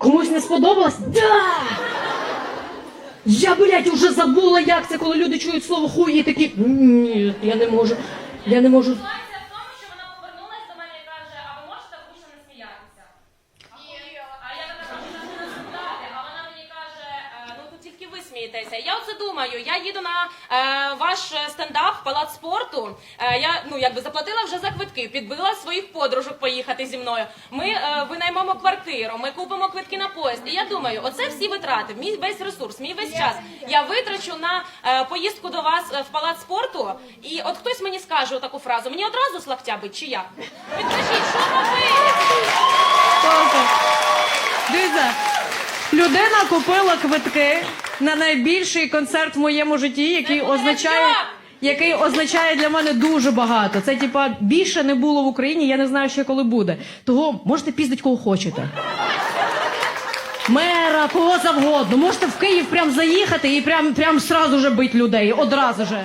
Комусь не сподобалось? Да! Я, блядь, уже забула, як це, коли люди чують слово хуй і такі. Ні, я не можу. Я не можу. Ситуація в тому, що вона повернулась до мене і каже, а ви можете гучно не сміятися? А я така кажу, «Та не розмовляти», а вона мені каже, «Е, ну тут тільки ви смієтеся. Я оце думаю, я їду на е, ваш е, стендап палац спорту. Е, я ну якби заплатила вже за квитки, підбила своїх подружок поїхати зі мною. Ми е, винаймемо квартиру, ми купимо квитки на поїзд. І я думаю, оце всі витрати, мій весь ресурс, мій весь час. Я витрачу на е, поїздку до вас е, в палац спорту. І от хтось мені скаже таку фразу, мені одразу з лахтя бить, чи як? Підкажіть, що робити? Дивіться, людина купила квитки на найбільший концерт в моєму житті, який означає. Який означає для мене дуже багато. Це типа більше не було в Україні, я не знаю ще коли буде. Того можете піздить кого хочете. Мера, кого завгодно. Можете в Київ прям заїхати і прям, прям сразу же бить людей. Одразу же.